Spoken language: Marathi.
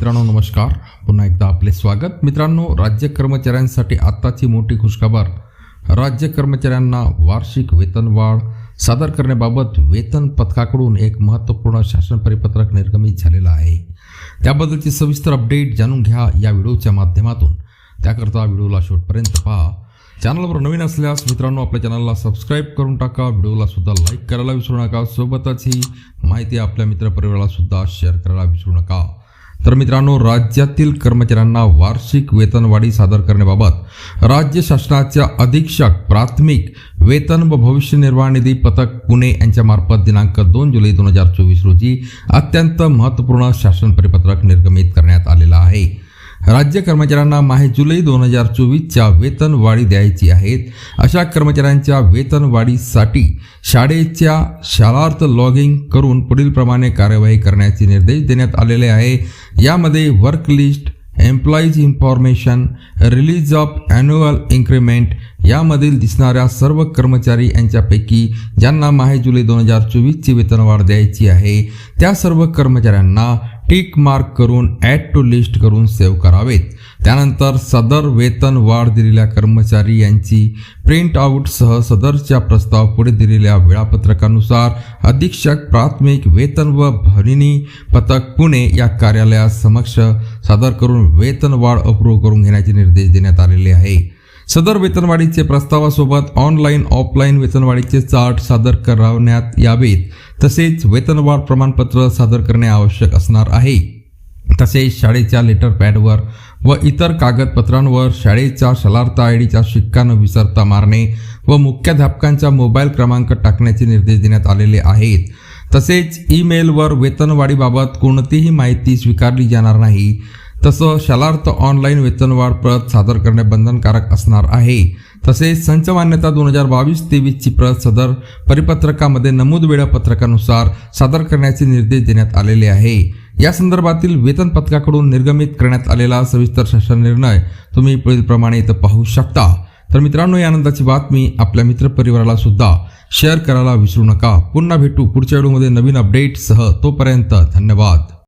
मित्रांनो नमस्कार. पुन्हा एकदा आपले स्वागत. मित्रांनो राज्य कर्मचाऱ्यांसाठी आत्ताची मोठी खुशखबर. राज्य कर्मचाऱ्यांना वार्षिक वेतनवाढ सादर करण्याबाबत वेतन पथकाकडून एक महत्त्वपूर्ण शासन परिपत्रक निर्गमित झालेलं आहे. त्याबद्दलची सविस्तर अपडेट जाणून घ्या या व्हिडिओच्या माध्यमातून. त्याकरता व्हिडिओला शेवटपर्यंत पहा. चॅनलवर नवीन असल्यास मित्रांनो आपल्या चॅनलला सबस्क्राईब करून टाका. व्हिडिओला सुद्धा लाईक करायला विसरू नका. सोबतच ही माहिती आपल्या मित्रपरिवाराला सुद्धा शेअर करायला विसरू नका. तर मित्रांनो राज्यातील कर्मचाऱ्यांना वार्षिक वेतनवाढी सादर करण्याबाबत राज्य शासनाच्या अधीक्षक प्राथमिक वेतन व भविष्य निर्वाह निधी पथक पुणे यांच्या मार्फत दिनांक दोन जुलै दोन हजार चोवीस रोजी अत्यंत महत्त्वपूर्ण शासन परिपत्रक निर्गमित करण्यात आलेलं आहे. राज्य कर्मचाऱ्यांना माहे जुलै दोन हजार चोवीसच्या वेतनवाढी द्यायची आहेत. अशा कर्मचाऱ्यांच्या वेतनवाढीसाठी शाळेच्या शालार्थ लॉगिंग करून पुढीलप्रमाणे कार्यवाही करण्याचे निर्देश देण्यात आलेले आहे. यामध्ये work list employees information release of annual increment यामधील दिसणाऱ्या सर्व कर्मचारी यांच्यापैकी ज्यांना माहे जुलै दोन हजार चोवीसची वेतनवाढ द्यायची आहे त्या सर्व कर्मचाऱ्यांना टिक मार्क करून ॲड टू लिस्ट करून सेव्ह करावेत. त्यानंतर सदर वेतन वाढ दिलेल्या कर्मचारी यांची प्रिंट आऊटसह सदरच्या प्रस्ताव पुढे दिलेल्या वेळापत्रकानुसार अधीक्षक प्राथमिक वेतन व भरिणी पथक पुणे या कार्यालयासमक्ष सादर करून वेतनवाढ अप्रूव्ह करून घेण्याचे निर्देश देण्यात आलेले आहे. सदर वेतनवाढीचे प्रस्तावासोबत ऑनलाईन ऑफलाईन वेतनवाढीचे चार्ट सादर करण्यात यावेत. तसेच वेतनवाढ प्रमाणपत्र सादर करणे आवश्यक असणार आहे. तसेच शाळेच्या लेटर पॅडवर व इतर कागदपत्रांवर शाळेच्या शलार्थ आय डीचा शिक्का न विसरता मारणे व मुख्याध्यापकांचा मोबाईल क्रमांक टाकण्याचे निर्देश देण्यात आलेले आहेत. तसेच ईमेलवर वेतनवाढीबाबत कोणतीही माहिती स्वीकारली जाणार नाही. तसं शालार्थ ऑनलाईन वेतनवाढ प्रत सादर करणे बंधनकारक असणार आहे. तसेच संच मान्यता दोन हजार बावीस तेवीसची प्रत सदर परिपत्रकामध्ये नमूद वेळापत्रकानुसार सादर करण्याचे निर्देश देण्यात आलेले आहे. या संदर्भातील वेतन पथकाकडून निर्गमित करण्यात आलेला सविस्तर शासन निर्णय तुम्ही पुढीलप्रमाणे इथं पाहू शकता. तर मित्रांनो या आनंदाची बातमी आपल्या मित्रपरिवाराला सुद्धा शेअर करायला विसरू नका. पुन्हा भेटू पुढच्या व्हिडिओमध्ये नवीन अपडेटसह तोपर्यंत धन्यवाद.